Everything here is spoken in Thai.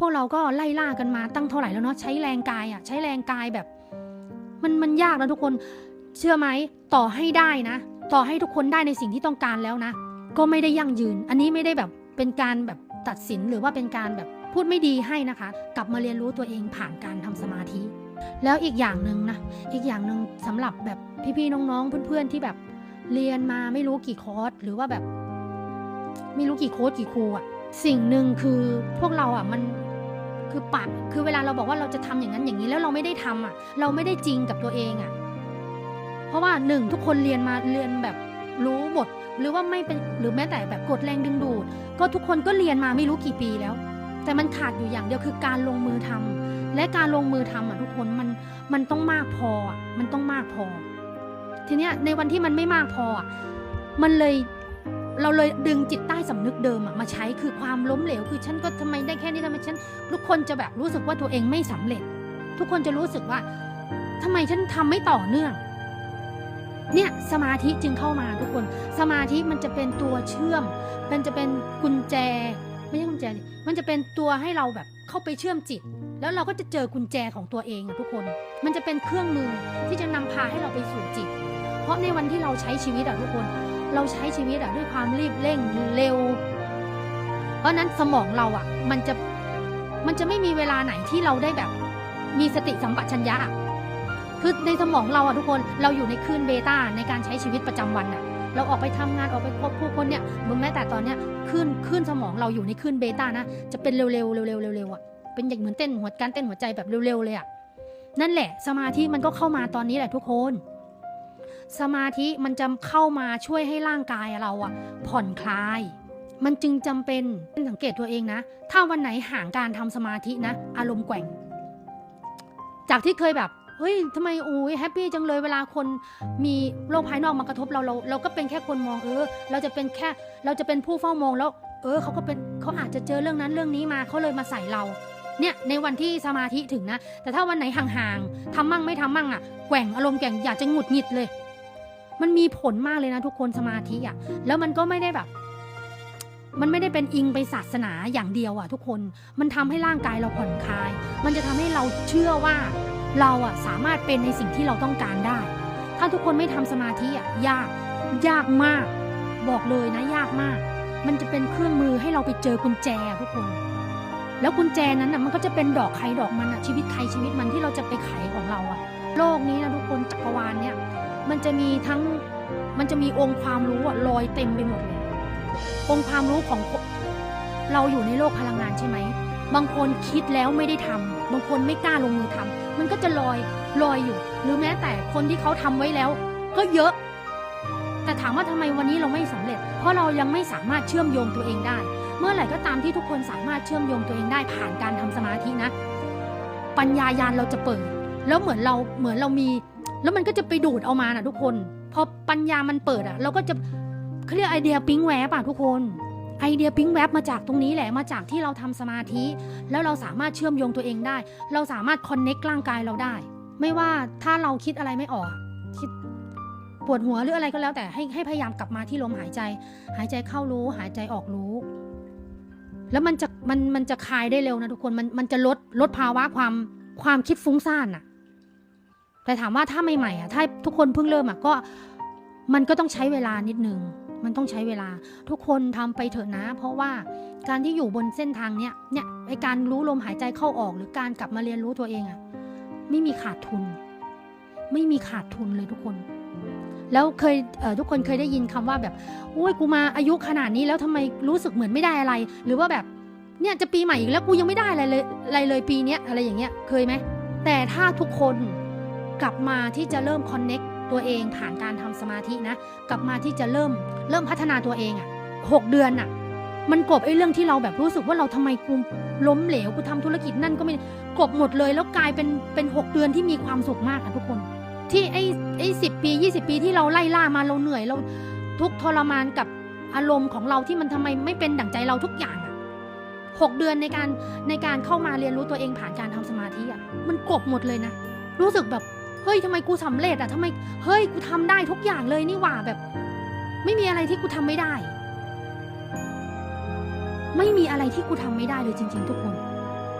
พวกเราก็ไล่ล่ากันมาตั้งเท่าไหร่แล้วเนาะใช้แรงกายอะใช้แรงกายแบบ มันมันยากนะทุกคนเชื่อไหมต่อให้ได้นะ ต่อให้ทุกคนได้ในสิ่งที่ต้องการแล้วนะ ก็ไม่ได้ยั่งยืน อันนี้ไม่ได้แบบเป็นการแบบตัดสินหรือว่าเป็นการแบบพูดไม่ดีให้นะคะ กลับมาเรียนรู้ตัวเองผ่านการทำสมาธิ แล้วอีกอย่างหนึ่งนะอีกอย่างหนึ่งสำหรับแบบพี่ๆน้องๆเพื่อนๆที่แบบเรียนมาไม่รู้กี่คอร์สหรือว่าแบบ ไม่รู้กี่โค้ดกี่ครูอะ สิ่งหนึ่งคือพวกเราอะมันคือปากคือเวลาเราบอกว่าเราจะทำอย่างนั้นอย่างนี้แล้วเราไม่ได้ทำอะ เราไม่ได้จริงกับตัวเองอะ เพราะว่าหนึ่งทุกคนเรียนมาเรียนแบบรู้หมด หรือว่าไม่เป็นหรือแม้แต่แบบกดแรงดึงดูด ก็ทุกคนก็เรียนมาไม่รู้กี่ปีแล้ว แต่มันขาดอยู่อย่างเดียวคือการลงมือทำและการลงมือทำอะทุกคนมันมันต้องมากพออะมันต้องมากพอ ทีเนี้ยในวันที่มันไม่มากพออะมันเลย เราเลยดึงจิตใต้สำนึกเดิมมาใช้คือความล้มเหลว คือฉันก็ทำไมได้แค่นี้ทำไมฉันทุกคนจะแบบรู้สึกว่าตัวเองไม่สำเร็จ ทุกคนจะรู้สึกว่าทำไมฉันทำไม่ต่อเนื่อง เนี่ยสมาธิจึงเข้ามาทุกคน สมาธิมันจะเป็นตัวเชื่อม มันจะเป็นกุญแจ ไม่ใช่กุญแจ มันจะเป็นตัวให้เราแบบเข้าไปเชื่อมจิต แล้วเราก็จะเจอกุญแจของตัวเองอะทุกคน มันจะเป็นเครื่องมือที่จะนำพาให้เราไปสู่จิต เพราะในวันที่เราใช้ชีวิตอะทุกคน เราใช้ชีวิตอะด้วยความรีบเร่งเร็ว เพราะนั้นสมองเราอะมันจะมันจะไม่มีเวลาไหนที่เราได้แบบ มีสติสัมปชัญญะคือในสมองเราอะทุกคนเราอยู่ในคลื่นเบต้าในการใช้ชีวิตประจำวันอะเราออกไปทำงานออกไปพบผู้คนเนี่ยมึงแม้แต่ตอนเนี้ยขึ้นขึ้นสมองเราอยู่ในขึ้นเบต้านะจะเป็นเร็วๆเร็วๆเร็วๆอะเป็นอย่างเหมือนเต้นหัวการเต้นหัวใจแบบเร็วๆเลยอะนั่นแหละ สมาธิมันก็เข้ามาตอนนี้แหละทุกคน สมาธิมันจะเข้ามาช่วยให้ร่างกายเราอะผ่อนคลาย มันจึงจำเป็นสังเกตตัวเองนะ ถ้าวันไหนห่างการทำสมาธินะ อารมณ์แกว่ง จากที่เคยแบบเฮ้ยทำไมโอ้ยแฮปปี้จังเลยเวลาคนมีโลกภายนอกมากระทบเราเรา เราก็เป็นแค่คนมองเออ เราจะเป็นแค่เราจะเป็นผู้เฝ้ามองแล้ว เออเขาก็เป็นเขาอาจจะเจอเรื่องนั้นเรื่องนี้มาเขาเลยมาใส่เราเนี่ยในวันที่สมาธิถึงนะ แต่ถ้าวันไหนห่างๆทำมั่งไม่ทำมั่งอะแกว่งอารมณ์แกว่งอยากจะหงุดหงิดเลย มันมีผลมากเลยนะทุกคนสมาธิอะแล้วมันก็ไม่ได้แบบ มันไม่ได้เป็นอิงไปศาสนาอย่างเดียวอะ ทุกคนมันทำให้ร่างกายเราผ่อนคลาย มันจะทำให้เราเชื่อว่าเราอะสามารถเป็นในสิ่งที่เราต้องการได้ ถ้าทุกคนไม่ทำสมาธิอะยากยากมาก บอกเลยนะยากมาก มันจะเป็นเครื่องมือให้เราไปเจอกุญแจทุกคน แล้วกุญแจนั้นอะมันก็จะเป็นดอกใครดอกมันอะชีวิตใครชีวิตมันที่เราจะไปไขของเราอะ โลกนี้นะทุกคนจักรวาลเนี่ย มันจะมีทั้งมันจะมีองค์ความรู้ลอยเต็มไปหมดเลย องค์ความรู้ของเราอยู่ในโลกพลังงานใช่ไหม บางคนคิดแล้วไม่ได้ทำบางคนไม่กล้าลงมือทำมันก็จะลอยลอยอยู่ หรือแม้แต่คนที่เขาทำไว้แล้ว ก็เยอะ แต่ถามว่าทำไมวันนี้เราไม่สำเร็จ เพราะเรายังไม่สามารถเชื่อมโยงตัวเองได้ เมื่อไหร่ก็ตามที่ทุกคนสามารถเชื่อมโยงตัวเองได้ผ่านการทำสมาธินะ ปัญญายาณเราจะเปิด แล้วเหมือนเราเหมือนเรามี แล้วมันก็จะไปดูดเอามานะทุกคน พอปัญญามันเปิดอะเราก็จะเขาเรียกไอเดียปิ๊งแวบอะทุกคนไอเดียปิ๊งแวบมาจากตรงนี้แหละมาจากที่เราทำสมาธิ แล้วเราสามารถเชื่อมโยงตัวเองได้ เราสามารถคอนเน็กร่างกายเราได้ ไม่ว่าถ้าเราคิดอะไรไม่ออก คิดปวดหัวหรืออะไรก็แล้วแต่ให้ให้พยายามกลับมาที่ลมหายใจ หายใจเข้ารู้ หายใจออกรู้ แล้วมันจะมันมันจะคลายได้เร็วนะทุกคนมันมันจะลดลดภาวะความความคิดฟุ้งซ่านอะ แต่ถามว่าถ้าใหม่ๆอะถ้าทุกคนเพิ่งเริ่มอะก็มันก็ต้องใช้เวลานิดนึง มันต้องใช้เวลา ทุกคนทำไปเถอะนะ เพราะว่าการที่อยู่บนเส้นทางเนี้ยเนี่ยไอการรู้ลมหายใจเข้าออกหรือการกลับมาเรียนรู้ตัวเองอะไม่มีขาดทุน ไม่มีขาดทุนเลยทุกคน แล้วเคยเอ่อทุกคนเคยได้ยินคำว่าแบบโอ้ยกูมาอายุขนาดนี้แล้วทำไมรู้สึกเหมือนไม่ได้อะไร หรือว่าแบบเนี่ยจะปีใหม่อีกแล้วกูยังไม่ได้อะไรเลยอะไรเลยปีเนี้ยอะไรอย่างเงี้ยเคยไหมแต่ถ้าทุกคน กลับมาที่จะเริ่มคอนเน็กตัวเองผ่านการทำสมาธินะ กลับมาที่จะเริ่มเริ่มพัฒนาตัวเองอะ่ะหกเดือนอะ่ะ มันกลบไอ้เรื่องที่เราแบบรู้สึกว่าเราทำไมกูล้มเหลวกูทำธุรกิจนั่นก็ไม่กลบหมดเลยแล้วกลายเป็นเป็นหกเดือนที่มีความสุขมากอะทุกคน ที่ไอ้ไอ้สิบปียี่สิบปีที่เราไล่ล่ามาเราเหนื่อยเราทุกทรมานกับอารมณ์ของเราที่มันทำไมไม่เป็นดั่งใจเราทุกอย่างอะหกเดือนในการในการเข้ามาเรียนรู้ตัวเองผ่านการทำสมาธิอะมันกลบหมดเลยนะ รู้สึกแบบ เฮ้ยทำไมกูสำเร็จอะทำไมเฮ้ยกูทำได้ทุกอย่างเลยนี่หว่าแบบ ไม่มีอะไรที่กูทำไม่ได้ ไม่มีอะไรที่กูทำไม่ได้เลยจริง ๆ ทุกคน